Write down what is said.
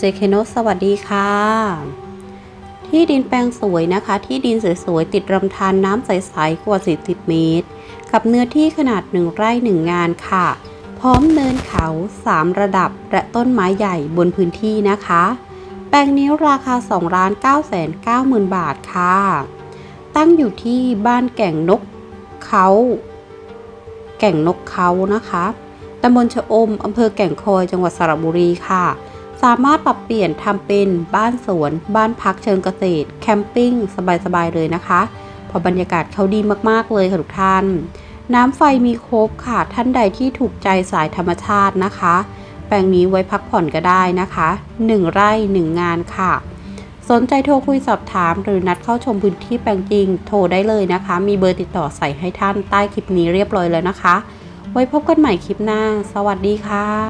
เจเคโนสวัสดีค่ะ ที่ดินแปลงสวยนะคะ ที่ดินสวยๆติดลำธารน้ำใสๆกว่า 40 เมตร กับเนื้อที่ขนาด 1 ไร่ 1 งานค่ะ พร้อมเนินเขา 3 ระดับ และต้นไม้ใหญ่บนพื้นที่นะคะ แปลงนี้ราคา2ล้าน9 9 0 0 0 0บาทค่ะ ตั้งอยู่ที่บ้านแก่งนกเขาแก่งนกเขานะคะตำบลชะอม อำเภอแก่งคอย จังหวัดสระบุรีค่ะ สามารถปรับเปลี่ยนทำเป็นบ้านสวน บ้านพักเชิงเกษตร แคมปิ้ง สบายๆเลยนะคะเพอบรรยากาศเขาดีมากๆเลยค่ะทุกท่าน น้ำไฟมีครบค่ะท่านใดที่ถูกใจสายธรรมชาตินะคะ แปลงนี้ไว้พักผ่อนก็ได้นะคะ 1 ไร่ 1 งานค่ะ สนใจโทรคุยสอบถาม หรือนัดเข้าชมพื้นที่แปลงจริง โทรได้เลยนะคะ มีเบอร์ติดต่อใส่ให้ท่านใต้คลิปนี้เรียบร้อยแล้วนะคะ ไว้พบกันใหม่คลิปหน้า สวัสดีค่ะ